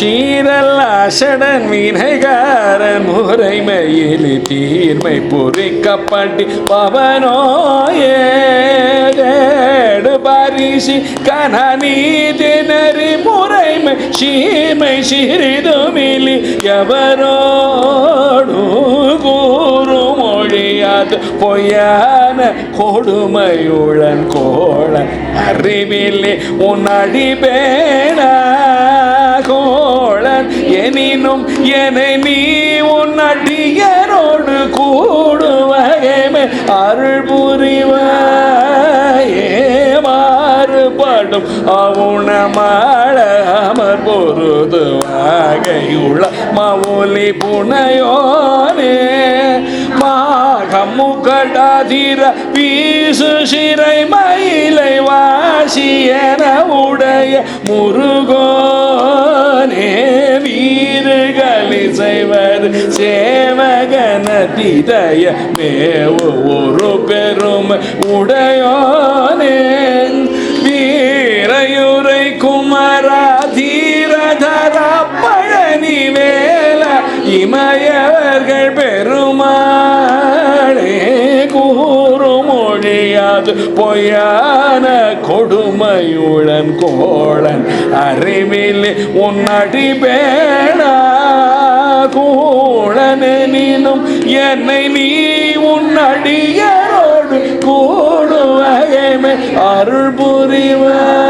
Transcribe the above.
சீரல் ஷீரல்லாஷடன் வினைகாரன் முறைமையில் தீர்மை பொறிக்கப்பட்டு பவனோயேடு பரிசி கனநீதி நெறி முறைமை சீமை சிறிதுமிலி எவரோடு கூறு மொழியாது பொய்யான கொடுமையுடன் கோளன் அறிவில்லை உன் அடிபேன கோளன் எனினும் என்னை நீ உன் அடியரோடு கூடுவகைமே அருள் புரிவாயே மாறுபடும். அவுணமாள அமர் பொருது வகையுள்ள மவுலி புனையோனே மாகமுகடாதிர வீசு சிறை மயிலை வாசியன உடைய முருகோ செய்வது சேவகன திதய மேவு ஒரு பெரும் உடையோனே. வீரையுரை குமரா தீரதர பழனி வேல இமயவர்கள் பெருமாளே. கூறு மொழியாது பொய்யான கொடுமையுடன் கோளன் அறிவில் உன்னடி பேர் கூடனும் என்னை நீ உன் உன்னடியரோடு கூடுவகைமை. அருள் புரிவாய்